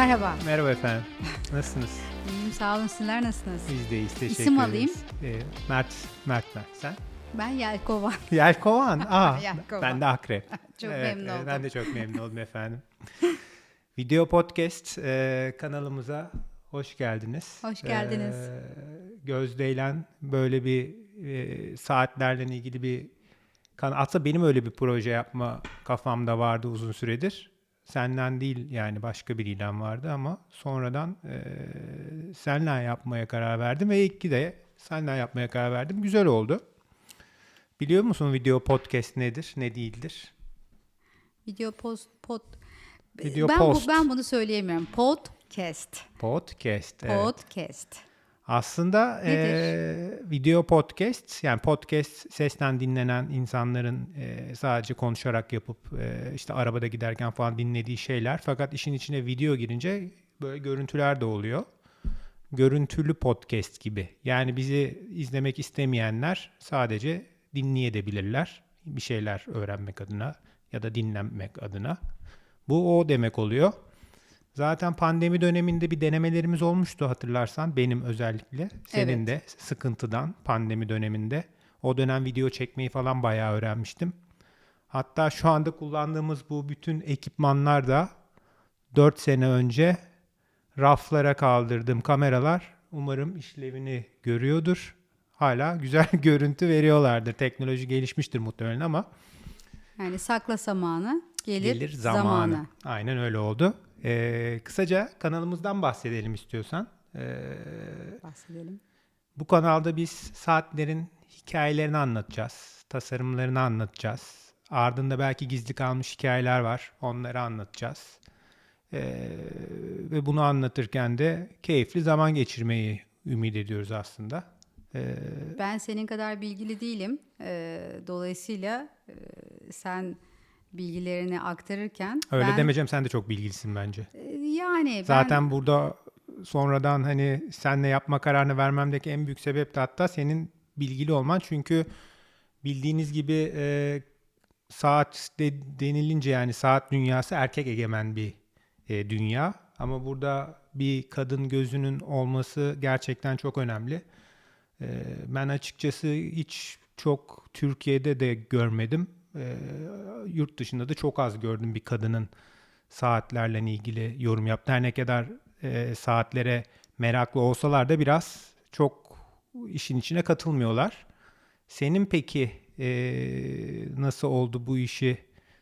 Merhaba. Merhaba efendim. Nasılsınız? İyiyim sağ olun. Sizler nasılsınız? Biz deyiz. Teşekkür İsim ederiz. alayım. Ee, Mert, Mert Mert. Sen? Ben Yelkova. Yelkovan. Aa, Yelkovan. ben de Akrep. Çok Evet, memnun oldum. Ben de çok memnun oldum efendim. Video Podcast e, kanalımıza hoş geldiniz. Hoş geldiniz. Ee, Gözde'yle böyle bir e, saatlerle ilgili bir kan aslında benim öyle bir proje yapma kafamda vardı uzun süredir. Senden değil yani başka biriyle vardı ama sonradan e, senle yapmaya karar verdim ve ilk de senle yapmaya karar verdim. Güzel oldu. Biliyor musun video podcast nedir, ne değildir? Video post pod. Video ben post. Bu, ben bunu söyleyemiyorum. Podcast. Podcast. evet. Podcast. Aslında Nedir? eee, video podcast yani podcast sesten dinlenen insanların eee, sadece konuşarak yapıp eee, işte arabada giderken falan dinlediği şeyler. Fakat işin içine video girince böyle görüntüler de oluyor. Görüntülü podcast gibi. Yani bizi izlemek istemeyenler sadece dinleyebilirler. Bir şeyler öğrenmek adına ya da dinlemek adına. Bu o demek oluyor. Zaten pandemi döneminde bir denemelerimiz olmuştu hatırlarsan benim özellikle. Senin Evet. de sıkıntıdan pandemi döneminde. O dönem video çekmeyi falan bayağı öğrenmiştim. Hatta şu anda kullandığımız bu bütün ekipmanlar da 4 sene önce raflara kaldırdığım kameralar umarım işlevini görüyordur. Hala güzel görüntü veriyorlardır. Teknoloji gelişmiştir muhtemelen ama Yani sakla zamanı gelir, gelir zamanı. zamanı. Aynen öyle oldu. Ee, kısaca kanalımızdan bahsedelim istiyorsan. Ee, Bahsedelim. bu kanalda biz saatlerin hikayelerini anlatacağız. Tasarımlarını anlatacağız. Ardında belki gizli kalmış hikayeler var. Onları anlatacağız. Ee, ve bunu anlatırken de keyifli zaman geçirmeyi ümit ediyoruz aslında. Ee, Ben senin kadar bilgili değilim. Ee, dolayısıyla e, sen bilgilerini aktarırken öyle ben, demeyeceğim sen de çok bilgilisin bence. e, yani ben Zaten burada sonradan hani senle yapma kararını vermemdeki en büyük sebep de hatta senin bilgili olman. Çünkü bildiğiniz gibi e, saat de, denilince yani saat dünyası erkek egemen bir e, dünya. Ama burada bir kadın gözünün olması gerçekten çok önemli. E, ben açıkçası hiç çok Türkiye'de de görmedim. E, yurt dışında da çok az gördüm bir kadının saatlerle ilgili yorum yaptı. Her ne kadar e, saatlere meraklı olsalar da biraz çok işin içine katılmıyorlar. Senin peki e, nasıl oldu bu işi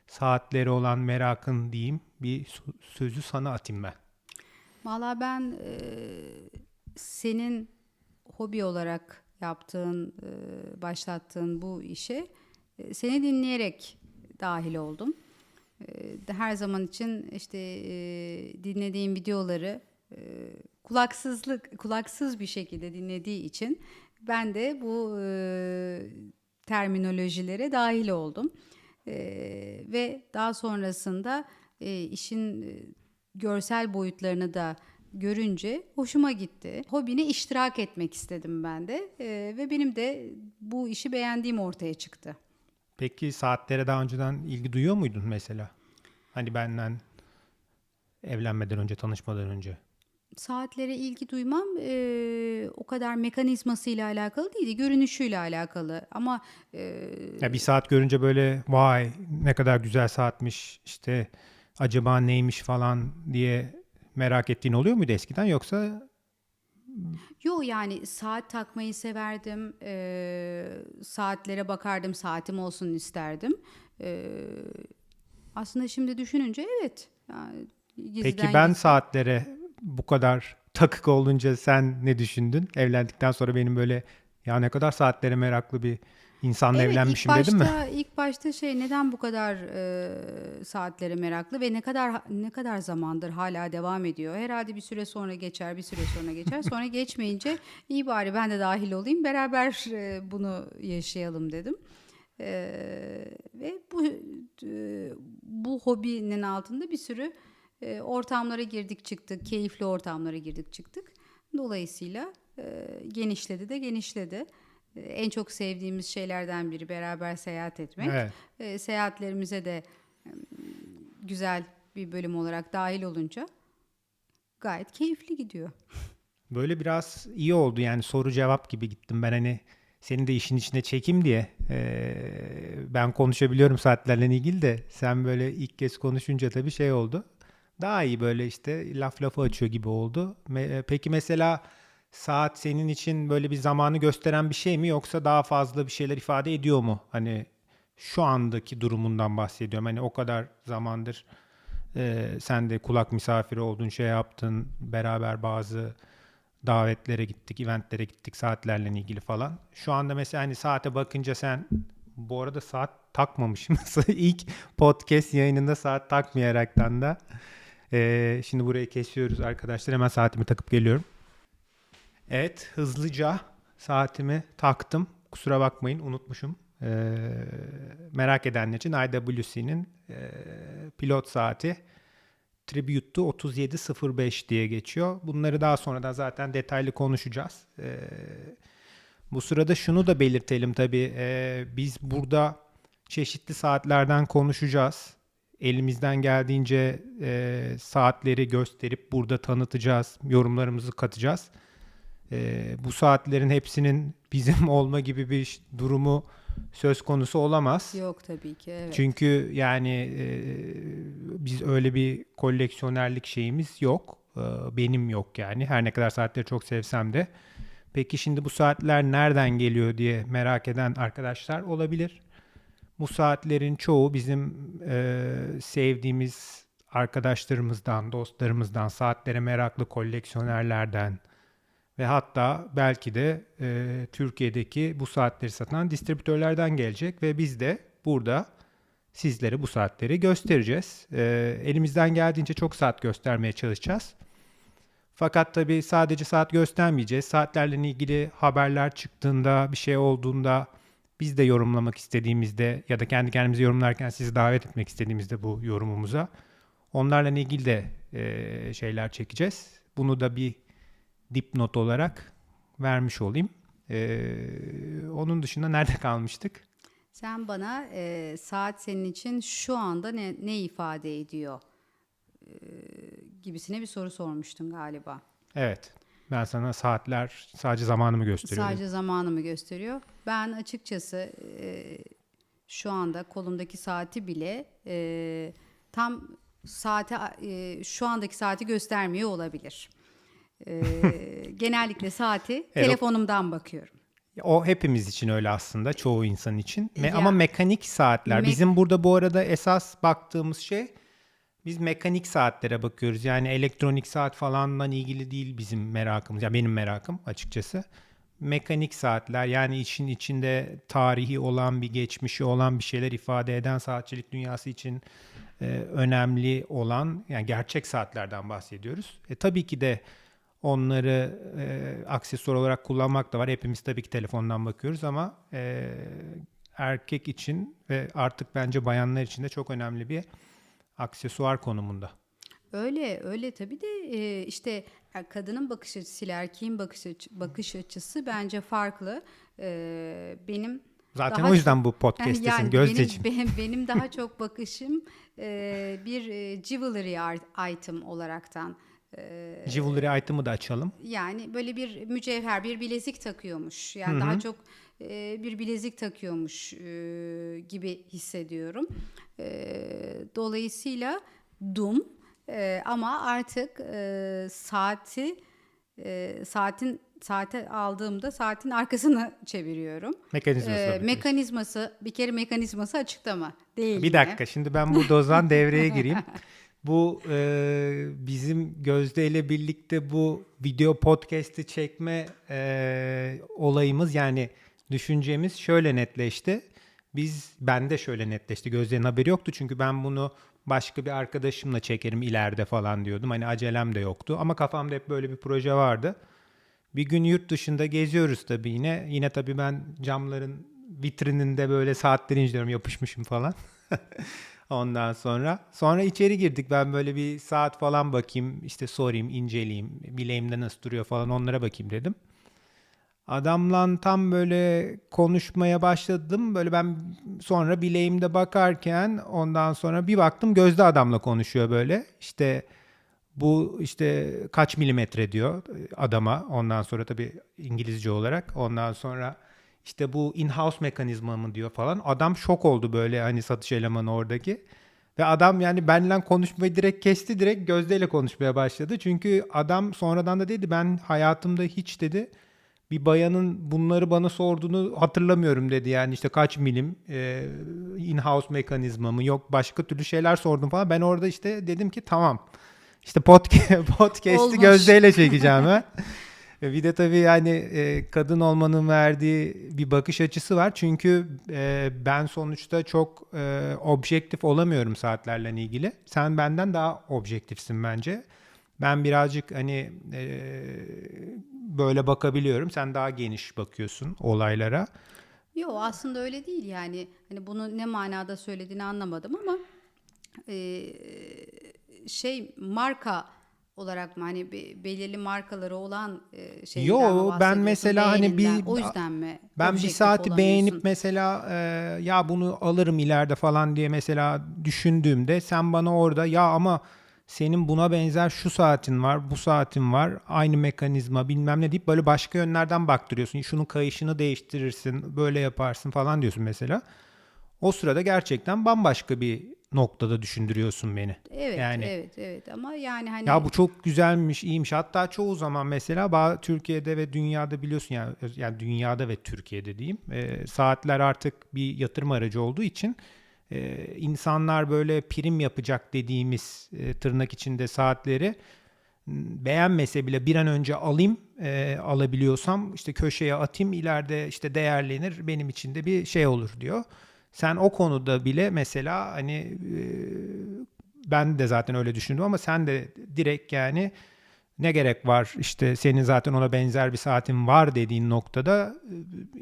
saatlere olan merakın diyeyim bir sözü sana atayım ben. Valla ben e, senin hobi olarak yaptığın, e, başlattığın bu işe seni dinleyerek dahil oldum. E, her zaman için işte e, dinlediğim videoları e, kulaksızlık, kulaksız bir şekilde dinlediği için ben de bu e, terminolojilere dahil oldum. E, ve daha sonrasında işin görsel boyutlarını da görünce hoşuma gitti. Hobine iştirak etmek istedim ben de ve benim de bu işi beğendiğim ortaya çıktı. Peki saatlere daha önceden ilgi duyuyor muydun mesela? Hani benden evlenmeden önce, tanışmadan önce. Saatlere ilgi duymam e, o kadar mekanizmasıyla alakalı değildi, görünüşüyle alakalı. Ama e, Ya bir saat görünce böyle vay ne kadar güzel saatmiş işte acaba neymiş falan diye merak ettiğin oluyor muydu eskiden yoksa Yo yani saat takmayı severdim. Ee, saatlere bakardım. Saatim olsun isterdim. Ee, aslında şimdi düşününce evet. Yani peki ben gizli- saatlere bu kadar takık olunca sen ne düşündün? Evlendikten sonra benim böyle ya ne kadar saatlere meraklı bir insanla Evet, evlenmişim ilk dedim mi? başta, İlk başta şey neden bu kadar e, saatlere meraklı ve ne kadar ne kadar zamandır hala devam ediyor. Herhalde bir süre sonra geçer, bir süre sonra geçer. Sonra geçmeyince iyi bari ben de dahil olayım. Beraber e, bunu yaşayalım dedim. E, ve bu e, bu hobinin altında bir sürü e, ortamlara girdik çıktık. Keyifli ortamlara girdik çıktık. Dolayısıyla e, genişledi de genişledi. E, En çok sevdiğimiz şeylerden biri beraber seyahat etmek. Evet. E, seyahatlerimize de e, güzel bir bölüm olarak dahil olunca gayet keyifli gidiyor. Böyle biraz iyi oldu yani soru cevap gibi gittim ben hani seni de işin içine çekeyim diye. Ee, ben konuşabiliyorum saatlerle ilgili de sen böyle ilk kez konuşunca tabii şey oldu. Daha iyi böyle işte laf lafı açıyor gibi oldu. Me- Peki mesela saat senin için böyle bir zamanı gösteren bir şey mi yoksa daha fazla bir şeyler ifade ediyor mu? Hani şu andaki durumundan bahsediyorum. Hani o kadar zamandır e, sen de kulak misafiri oldun, şey yaptın, beraber bazı davetlere gittik, eventlere gittik saatlerle ilgili falan. Şu anda mesela hani saate bakınca sen bu arada saat takmamışım. İlk podcast yayınında saat takmayaraktan da e, şimdi burayı kesiyoruz arkadaşlar. Hemen saatimi takıp geliyorum. Evet hızlıca saatimi taktım. Kusura bakmayın unutmuşum. Ee, merak edenler için IWC'nin e, pilot saati Tribute to 3705 diye geçiyor. Bunları daha sonradan zaten detaylı konuşacağız. Ee, bu sırada şunu da belirtelim tabii. Ee, biz burada çeşitli saatlerden konuşacağız. Elimizden geldiğince e, saatleri gösterip burada tanıtacağız. Yorumlarımızı katacağız. Ee, bu saatlerin hepsinin bizim olma gibi bir durumu söz konusu olamaz. Yok tabii ki evet. Çünkü yani e, biz öyle bir koleksiyonerlik şeyimiz yok. E, benim yok yani. Her ne kadar saatleri çok sevsem de. Peki şimdi bu saatler nereden geliyor diye merak eden arkadaşlar olabilir. Bu saatlerin çoğu bizim e, sevdiğimiz arkadaşlarımızdan, dostlarımızdan, saatlere meraklı koleksiyonerlerden ve hatta belki de e, Türkiye'deki bu saatleri satan distribütörlerden gelecek ve biz de burada sizlere bu saatleri göstereceğiz. E, elimizden geldiğince çok saat göstermeye çalışacağız. Fakat tabii sadece saat göstermeyeceğiz. Saatlerle ilgili haberler çıktığında, bir şey olduğunda biz de yorumlamak istediğimizde ya da kendi kendimize yorumlarken sizi davet etmek istediğimizde bu yorumumuza onlarla ilgili de e, şeyler çekeceğiz. Bunu da bir dipnot olarak vermiş olayım. Ee, onun dışında nerede kalmıştık? Sen bana e, saat senin için şu anda ne, ne ifade ediyor e, gibisine bir soru sormuştun galiba. Evet. Ben sana saatler sadece zamanımı gösteriyor. Sadece zamanı mı gösteriyor? Ben açıkçası e, şu anda kolumdaki saati bile e, tam saate e, şu andaki saati göstermiyor olabilir. E, genellikle saati telefonumdan bakıyorum. O hepimiz için öyle aslında çoğu insan için. Me- Ya- ama mekanik saatler. Me- Bizim burada bu arada esas baktığımız şey biz mekanik saatlere bakıyoruz. Yani elektronik saat falanla ilgili değil bizim merakımız. Ya benim merakım açıkçası. Mekanik saatler yani işin içinde tarihi olan bir geçmişi olan bir şeyler ifade eden saatçilik dünyası için e, önemli olan yani gerçek saatlerden bahsediyoruz. E, tabii ki de onları e, aksesuar olarak kullanmak da var. Hepimiz tabii ki telefondan bakıyoruz ama e, erkek için ve artık bence bayanlar için de çok önemli bir aksesuar konumunda. Öyle öyle tabii de e, işte kadının bakış açısıyla erkeğin bakış, açı- bakış açısı bence farklı. E, benim Zaten Daha o yüzden bu podcast'tesin yani Gözdeciğim. benim, benim, daha çok bakışım e, bir e, jewelry item olaraktan. E, Jewelry item'ı da açalım. yani böyle bir mücevher, bir bilezik takıyormuş. Yani daha çok e, bir bilezik takıyormuş e, gibi hissediyorum. E, dolayısıyla dum e, ama artık e, saati e, saatin saate aldığımda saatin arkasını çeviriyorum. Mekanizması. Ee, mekanizması bir kere mekanizması açıkta mı? Değil. Bir yine. dakika şimdi ben burada o zaman devreye gireyim. Bu e, bizim Gözde ile birlikte bu video podcast'i çekme e, olayımız yani düşüncemiz şöyle netleşti. Biz bende şöyle netleşti. Gözde'nin haberi yoktu çünkü ben bunu başka bir arkadaşımla çekerim ileride falan diyordum. Hani acelem de yoktu ama kafamda hep böyle bir proje vardı. Bir gün yurt dışında geziyoruz tabii yine. Yine tabii ben camların vitrininde böyle saatleri inceliyorum yapışmışım falan. Ondan sonra. Sonra içeri girdik. Ben böyle bir saat falan bakayım. işte sorayım, inceleyeyim. Bileğimde nasıl duruyor falan onlara bakayım dedim. Adamla tam böyle konuşmaya başladım. Böyle ben sonra bileğimde bakarken ondan sonra bir baktım Gözde adamla konuşuyor böyle. İşte Bu işte kaç milimetre diyor adama. Ondan sonra tabii İngilizce olarak. Ondan sonra işte bu in-house mekanizma mı diyor falan. Adam şok oldu böyle hani satış elemanı oradaki. Ve adam yani benimle konuşmayı direkt kesti. Direkt Gözde ile konuşmaya başladı. Çünkü adam sonradan da dedi ben hayatımda hiç dedi bir bayanın bunları bana sorduğunu hatırlamıyorum dedi. Yani işte kaç milim e, in-house mekanizma mı yok başka türlü şeyler sordum falan. Ben orada işte dedim ki tamam. İşte podcast, podcast'i. Gözde'yle çekeceğim ben. E, Bir de tabii yani e, kadın olmanın verdiği bir bakış açısı var. Çünkü e, ben sonuçta çok e, objektif olamıyorum saatlerle ilgili. Sen benden daha objektifsin bence. Ben birazcık hani e, böyle bakabiliyorum. Sen daha geniş bakıyorsun olaylara. Yok aslında öyle değil yani. Hani bunu ne manada söylediğini anlamadım ama e, şey marka olarak mı hani be- belirli markaları olan e, şeyden Yo, ben mesela hani bir- o yüzden mi? Ben bir saati beğenip mesela e, ya bunu alırım ileride falan diye mesela düşündüğümde sen bana orada ya ama senin buna benzer şu saatin var, bu saatin var, aynı mekanizma bilmem ne deyip böyle başka yönlerden baktırıyorsun. Şunun kayışını değiştirirsin, böyle yaparsın falan diyorsun mesela. O sırada gerçekten bambaşka bir noktada düşündürüyorsun beni. Evet, yani- evet, evet ama yani hani Ya bu çok güzelmiş, iyiymiş. Hatta çoğu zaman mesela Türkiye'de ve dünyada biliyorsun yani, yani dünyada ve Türkiye'de diyeyim e, saatler artık bir yatırım aracı olduğu için e, insanlar böyle prim yapacak dediğimiz e, tırnak içinde saatleri beğenmese bile bir an önce alayım e, alabiliyorsam işte köşeye atayım ileride işte değerlenir benim için de bir şey olur diyor. Sen o konuda bile mesela hani e, ben de zaten öyle düşündüm ama sen de direkt yani ne gerek var işte senin zaten ona benzer bir saatin var dediğin noktada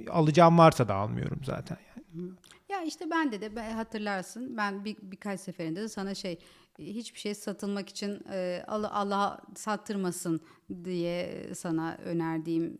e, alacağım varsa da almıyorum zaten. Yani. Ya işte bende de ben- hatırlarsın ben bir, birkaç seferinde de sana şey hiçbir şey satılmak için e, Allah Allah sattırmasın diye sana önerdiğim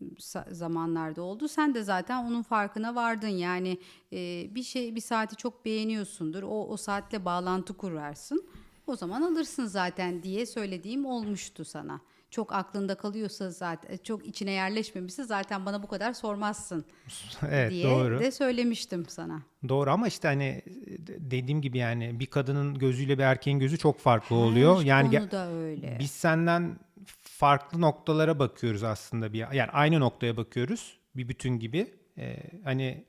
zamanlarda oldu. Sen de zaten onun farkına vardın. Yani e, bir şey bir saati çok beğeniyorsundur. O o saatle bağlantı kurarsın. O zaman alırsın zaten diye söylediğim olmuştu sana. Çok aklında kalıyorsa zaten çok içine yerleşmemişse zaten bana bu kadar sormazsın evet diye doğru. de söylemiştim sana. Doğru ama işte hani dediğim gibi yani bir kadının gözüyle bir erkeğin gözü çok farklı oluyor. Her yani ge- konuda öyle. Biz senden farklı noktalara bakıyoruz aslında bir yani aynı noktaya bakıyoruz bir bütün gibi. Ee, hani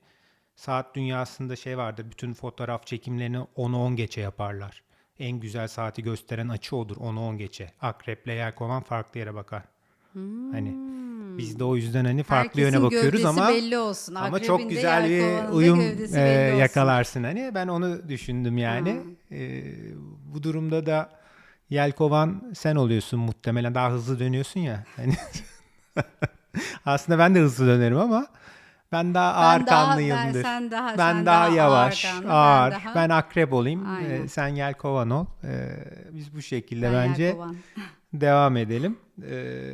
saat dünyasında şey vardır bütün fotoğraf çekimlerini 10'u 10 geçe yaparlar. En güzel saati gösteren açı odur 10'u 10 geçe. Akreple yelkovan farklı yere bakar. Hani biz de o yüzden hani farklı yöne Hmm. Herkesin bakıyoruz gövdesi ama belli olsun. ama çok güzel bir uyum e, yakalarsın hani. Ben onu düşündüm yani. E, bu durumda da Yelkovan sen oluyorsun muhtemelen. Daha hızlı dönüyorsun ya. Hani Aslında ben de hızlı dönerim ama ben daha ağır Ben kanlıyımdır. ben- sen daha- ben sen daha, daha yavaş, ağır kanlı, ağır. ben Ben, daha- akrep olayım. e, Aynen. sen Yelkovan ol. E, biz bu şekilde Ben bence yelkovan. devam edelim. Ee,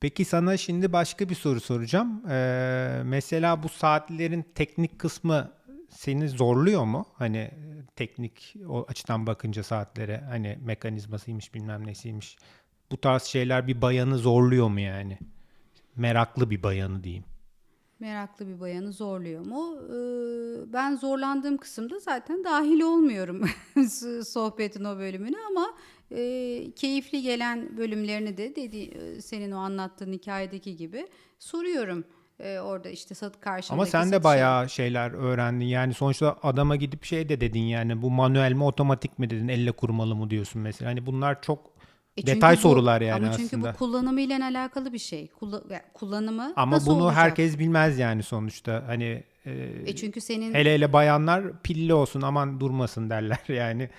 peki sana şimdi başka bir soru soracağım. Ee, mesela bu saatlerin teknik kısmı seni zorluyor mu? Hani teknik o açıdan bakınca saatlere hani mekanizmasıymış bilmem nesiymiş. Bu tarz şeyler bir bayanı zorluyor mu yani? Meraklı bir bayanı diyeyim. Meraklı bir bayanı zorluyor mu? Ee, ben zorlandığım kısımda zaten dahil olmuyorum sohbetin o bölümüne ama e, keyifli gelen bölümlerini de dedi e, senin o anlattığın hikayedeki gibi soruyorum. E, orada işte sat karşımdaki Ama sen de satışa- bayağı şeyler öğrendin. Yani sonuçta adama gidip şey de dedin yani bu manuel mi otomatik mi dedin elle kurmalı mı diyorsun mesela. Hani bunlar çok E çünkü detay bu- sorular yani ama çünkü aslında. bu kullanımıyla alakalı bir şey. Kulla- ya kullanımı Ama nasıl bunu olacak? herkes bilmez yani sonuçta. Hani e, E çünkü senin hele hele bayanlar pilli olsun aman durmasın derler yani.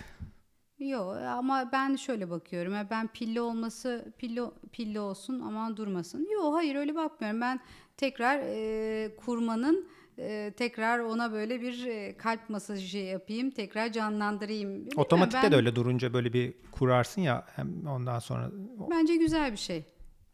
Yok ama ben şöyle bakıyorum. ya Ben pilli olması pilli pilli olsun aman durmasın. Yok hayır öyle bakmıyorum. Ben tekrar e, kurmanın e, tekrar ona böyle bir e, kalp masajı yapayım, tekrar canlandırayım. Otomatikte ben- de öyle durunca böyle bir kurarsın ya hem ondan sonra. Bence güzel bir şey.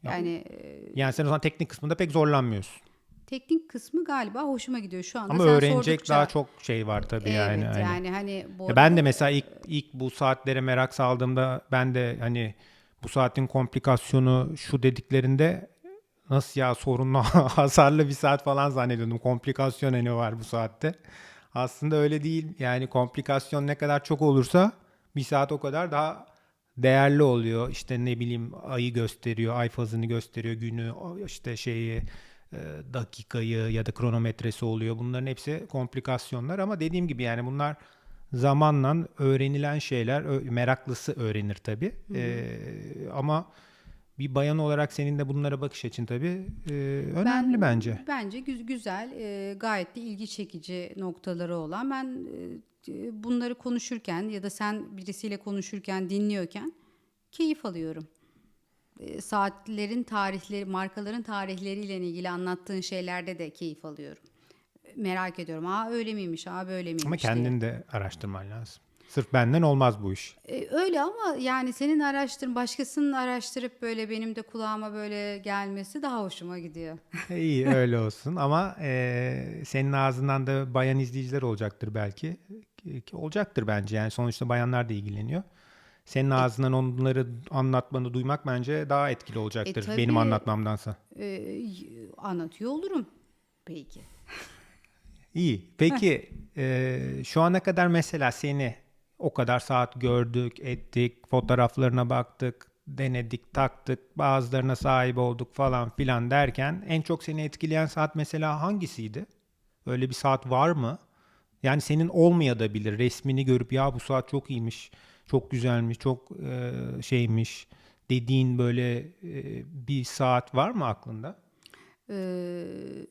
Yani e, Yani sen o zaman teknik kısmında pek zorlanmıyorsun. teknik kısmı galiba hoşuma gidiyor şu anda. Ama sen öğrenecek sordukça- daha çok şey var tabii yani. Evet hani. yani hani bu Ya ben de mesela ilk ilk bu saatlere merak saldığımda ben de hani bu saatin komplikasyonu şu dediklerinde nasıl ya sorunlu hasarlı bir saat falan zannediyordum. Komplikasyon ne var bu saatte? Aslında öyle değil. Yani komplikasyon ne kadar çok olursa bir saat o kadar daha değerli oluyor. İşte ne bileyim ayı gösteriyor, ay fazını gösteriyor, günü, işte şeyi e, dakikayı ya da kronometresi oluyor. Bunların hepsi komplikasyonlar ama dediğim gibi yani bunlar zamanla öğrenilen şeyler. Meraklısı öğrenir tabii. Ee, ama bir bayan olarak senin de bunlara bakış açın tabii e, önemli Ben- bence. Bence gü- güzel, e, gayet de ilgi çekici noktaları olan. Ben e, bunları konuşurken ya da sen birisiyle konuşurken, dinliyorken keyif alıyorum. E, saatlerin tarihleri, markaların tarihleriyle ilgili anlattığın şeylerde de keyif alıyorum. Merak ediyorum. Aa öyle miymiş, aa böyle miymiş Ama diye. kendini de araştırman lazım. Sırf benden olmaz bu iş. E, öyle ama yani senin araştırın, başkasının araştırıp böyle benim de kulağıma böyle gelmesi daha hoşuma gidiyor. İyi öyle olsun ama e, senin ağzından da bayan izleyiciler olacaktır belki. Ki- ki Olacaktır bence yani sonuçta bayanlar da ilgileniyor. Senin ağzından onları anlatmanı duymak bence daha etkili olacaktır tabii. benim anlatmamdansa. E, anlatıyor olurum belki. İyi. Peki e, şu ana kadar mesela seni o kadar saat gördük, ettik, fotoğraflarına baktık, denedik, taktık, bazılarına sahip olduk falan filan derken en çok seni etkileyen saat mesela hangisiydi? Öyle bir saat var mı? Yani senin olmaya da bilir. Resmini görüp ya bu saat çok iyiymiş, çok güzelmiş, çok e, şeymiş dediğin böyle e, bir saat var mı aklında? Ee,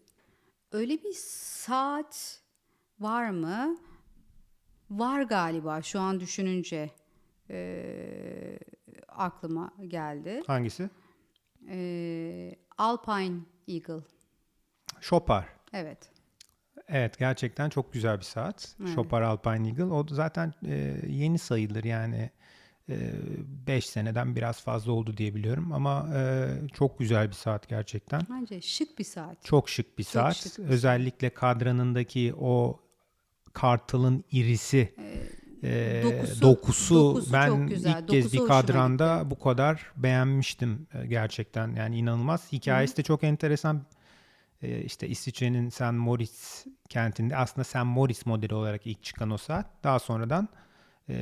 öyle bir saat var mı? Var galiba şu an düşününce ee, aklıma geldi. Hangisi? Ee, Alpine Eagle. Chopard. Evet. Evet gerçekten çok güzel bir saat. Chopard Alpine Eagle. O zaten e, yeni sayılır yani 5 seneden biraz fazla oldu diye biliyorum ama e, çok güzel bir saat gerçekten. Bence şık bir saat. Çok şık bir saat. şık bir Özellikle kadranındaki o kartalın irisi e, dokusu- dokusu, dokusu ben güzel. ilk kez Dokusu bir hoşuma kadranda bu kadar beğenmiştim e, gerçekten yani inanılmaz. Hikayesi de çok enteresan. E, işte İsviçre'nin St. Moritz kentinde aslında St. Moritz modeli olarak ilk çıkan o saat. Daha sonradan e,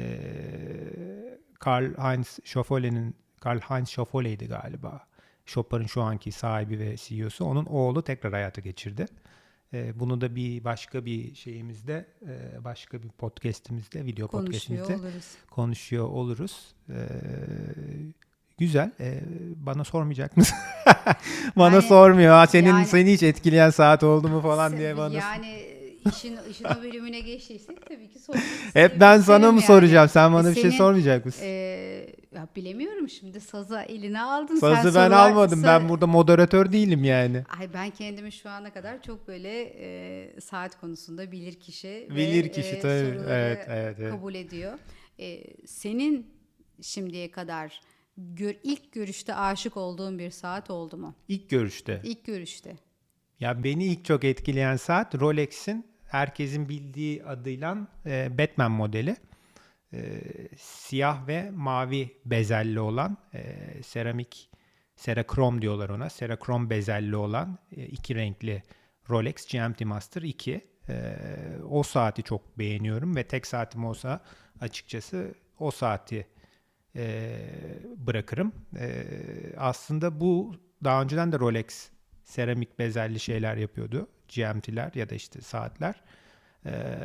Karl Heinz Schoffole'nin Karl Heinz Schoffole'ydi galiba. Chopard'ın şu anki sahibi ve CEO'su. Onun oğlu tekrar hayata geçirdi. E, bunu da bir başka bir şeyimizde, e, başka bir podcast'imizde, video Konuşuyor podcast'imizde oluruz. konuşuyor oluruz. Ee, güzel. Ee, bana sormayacak mısın? bana Yani- sormuyor. Senin yani- seni hiç etkileyen saat oldu mu falan diye bana. Yani işin, işin o bölümüne geçtiysek tabii ki sormak Hep ben sana mı yani. soracağım? Sen bana bir şey Senin, sormayacak mısın? Ee, ya bilemiyorum şimdi saza eline aldın. sen Sazı ben sorular- almadım. Ben burada moderatör değilim yani. Ay ben kendimi şu ana kadar çok böyle e, saat konusunda bilir kişi Bilir kişi, tabii. soruları Evet, evet, evet. kabul ediyor. E, senin şimdiye kadar gör, ilk görüşte aşık olduğun bir saat oldu mu? İlk görüşte. İlk görüşte. Ya beni ilk çok etkileyen saat Rolex'in herkesin bildiği adıyla e, Batman modeli. E, siyah ve mavi bezelli olan e, seramik serakrom diyorlar ona. Serakrom bezelli olan e, iki renkli Rolex GMT Master 2. E, o saati çok beğeniyorum ve tek saatim olsa açıkçası o saati e, bırakırım. E, aslında bu daha önceden de Rolex seramik bezelli şeyler yapıyordu. GMT'ler ya da işte saatler. Ee,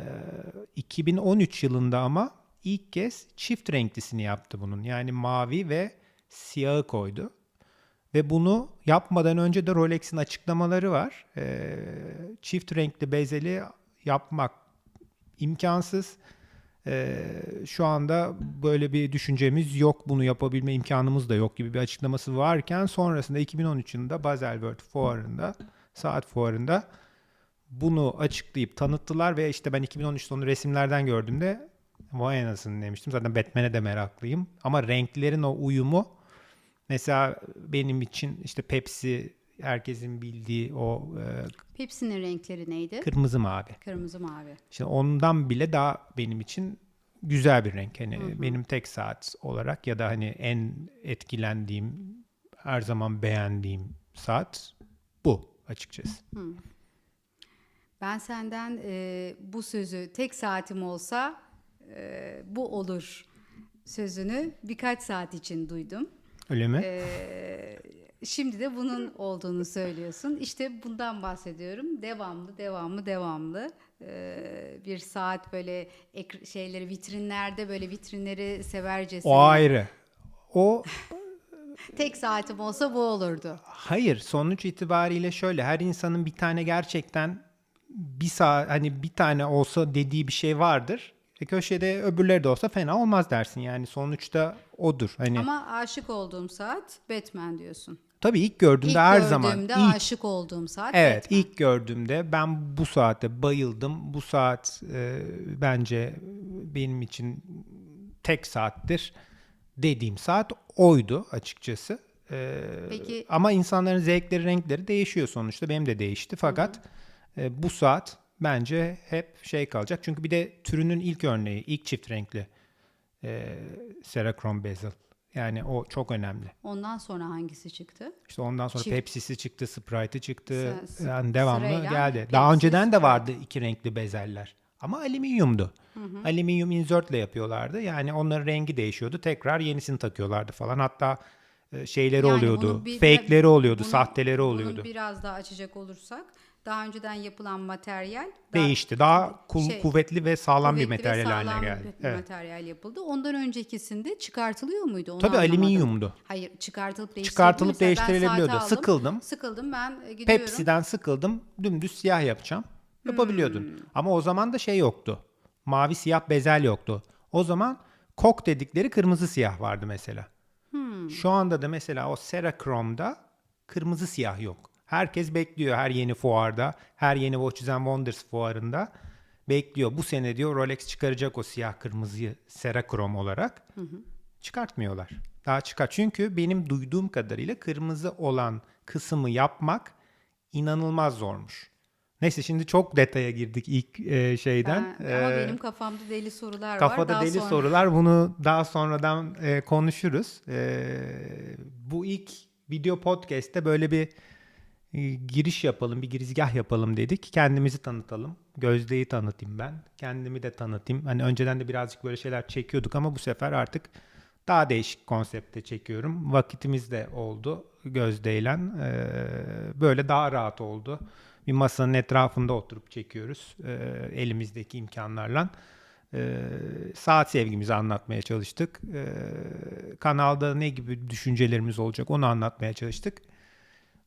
2013 yılında ama ilk kez çift renklisini yaptı bunun. Yani mavi ve siyahı koydu. Ve bunu yapmadan önce de Rolex'in açıklamaları var. Ee, çift renkli bezeli yapmak imkansız. Ee, şu anda böyle bir düşüncemiz yok. Bunu yapabilme imkanımız da yok gibi bir açıklaması varken sonrasında 2013 yılında Baselworld fuarında, saat fuarında bunu açıklayıp tanıttılar ve işte ben 2013 sonu resimlerden gördüğümde vay anasını demiştim. Zaten Batman'e de meraklıyım. Ama renklerin o uyumu mesela benim için işte Pepsi herkesin bildiği o e, Hepsinin renkleri neydi? kırmızı mavi. Kırmızı mavi. Şimdi ondan bile daha benim için güzel bir renk. Hani benim tek saat olarak ya da hani en etkilendiğim, her zaman beğendiğim saat bu açıkçası. Ben senden e, bu sözü tek saatim olsa e, bu olur sözünü birkaç saat için duydum. Öyle mi? E, şimdi de bunun olduğunu söylüyorsun. İşte bundan bahsediyorum. Devamlı, devamlı, devamlı. E, bir saat böyle ek- şeyleri vitrinlerde böyle vitrinleri severcesine. o ayrı. O Tek saatim olsa bu olurdu. Hayır, sonuç itibariyle şöyle her insanın bir tane gerçekten bir saat hani bir tane olsa dediği bir şey vardır. E köşede öbürleri de olsa fena olmaz dersin. Yani sonuçta odur. Hani Ama aşık olduğum saat Batman diyorsun. tabii ilk gördüğümde İlk her gördüğümde zaman ilk aşık olduğum saat Evet, Batman. ilk gördüğümde ben bu saate bayıldım. Bu saat e, bence benim için tek saattir dediğim saat oydu açıkçası. E, Peki- ama insanların zevkleri, renkleri değişiyor sonuçta. Benim de değişti. Fakat e, bu saat bence hep şey kalacak. Çünkü bir de türünün ilk örneği, ilk çift renkli e, Cerachrom bezel. Yani o çok önemli. Ondan sonra hangisi çıktı? İşte ondan sonra Çift- Pepsi'si çıktı, Sprite'ı çıktı. Sa- Yani devamlı sırayla geldi. Pepsi, Daha önceden de vardı iki renkli bezeller. Ama alüminyumdu. Alüminyum insertle yapıyorlardı. Yani onların rengi değişiyordu. Tekrar yenisini takıyorlardı falan. Hatta e, şeyleri Yani oluyordu. bunu bir- fake'leri oluyordu, bunu- sahteleri bunu oluyordu. biraz daha açacak olursak daha önceden yapılan materyal daha Değişti. Daha kul- şey, kuvvetli ve sağlam bir kuvvetli ve materyal haline sağlam geldi. bir Evet. materyal yapıldı. Ondan öncekisinde çıkartılıyor muydu? Onu Tabii anlamadım. alüminyumdu. Hayır çıkartılıp. Çıkartılıp değiştirilebiliyordu. aldım, Sıkıldım. Sıkıldım ben e, gidiyorum. Pepsi'den sıkıldım. Dümdüz siyah yapacağım. Yapabiliyordun. Hmm. Ama o zaman da şey yoktu. Mavi siyah bezel yoktu. O zaman kok dedikleri kırmızı siyah vardı mesela. Hmm. Şu anda da mesela o Cerachrome'da kırmızı siyah yok. Herkes bekliyor her yeni fuarda, her yeni Watches and Wonders fuarında bekliyor. Bu sene diyor Rolex çıkaracak o siyah kırmızıyı Cerachrom olarak. Çıkartmıyorlar. Daha çıkar. Çünkü benim duyduğum kadarıyla kırmızı olan kısmı yapmak inanılmaz zormuş. Neyse şimdi çok detaya girdik ilk e, şeyden. Ben- ama Ee, benim kafamda deli sorular var. Kafada deli sonra- sorular. Bunu daha sonradan e, konuşuruz. E, bu ilk video podcast'te böyle bir giriş yapalım, bir girizgah yapalım dedik. Kendimizi tanıtalım. Gözde'yi tanıtayım ben. Kendimi de tanıtayım. Hani önceden de birazcık böyle şeyler çekiyorduk ama bu sefer artık daha değişik konsepte çekiyorum. Vakitimiz de oldu Gözde'yle. E, böyle daha rahat oldu. Bir masanın etrafında oturup çekiyoruz. e, elimizdeki imkanlarla. Ee, saat sevgimizi anlatmaya çalıştık. Ee, kanalda ne gibi düşüncelerimiz olacak onu anlatmaya çalıştık.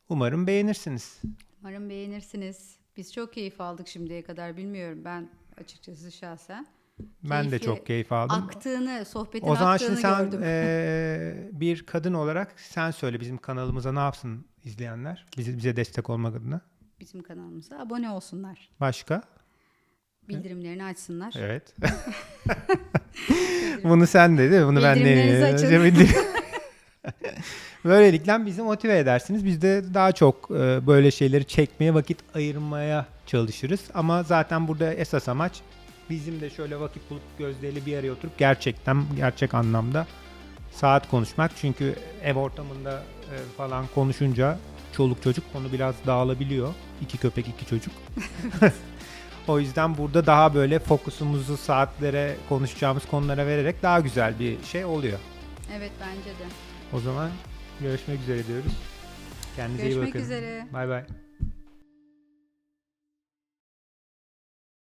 Umarım beğenirsiniz. Umarım beğenirsiniz. Biz çok keyif aldık şimdiye kadar. Bilmiyorum ben açıkçası şahsen. Ben de çok keyif aldım. Aktığını, sohbetin o zaman aktığını şimdi sen gördüm. ee, bir kadın olarak sen söyle bizim kanalımıza ne yapsın izleyenler? Bize, bize destek olmak adına. Bizim kanalımıza abone olsunlar. Başka? Bildirimlerini açsınlar. Evet. Bunu sen dedi. Bunu ben Bildirimlerinizi de açın. Böylelikle bizi motive edersiniz. Biz de daha çok e, böyle şeyleri çekmeye vakit ayırmaya çalışırız. Ama zaten burada esas amaç bizim de şöyle vakit bulup gözdeyle bir araya oturup gerçekten gerçek anlamda saat konuşmak. Çünkü ev ortamında e, falan konuşunca çoluk çocuk konu biraz dağılabiliyor. İki köpek iki çocuk. o yüzden burada daha böyle fokusumuzu saatlere konuşacağımız konulara vererek daha güzel bir şey oluyor. Evet bence de. O zaman görüşmek üzere diyoruz. Kendinize iyi Görüşmek bakın. üzere. Bay bay.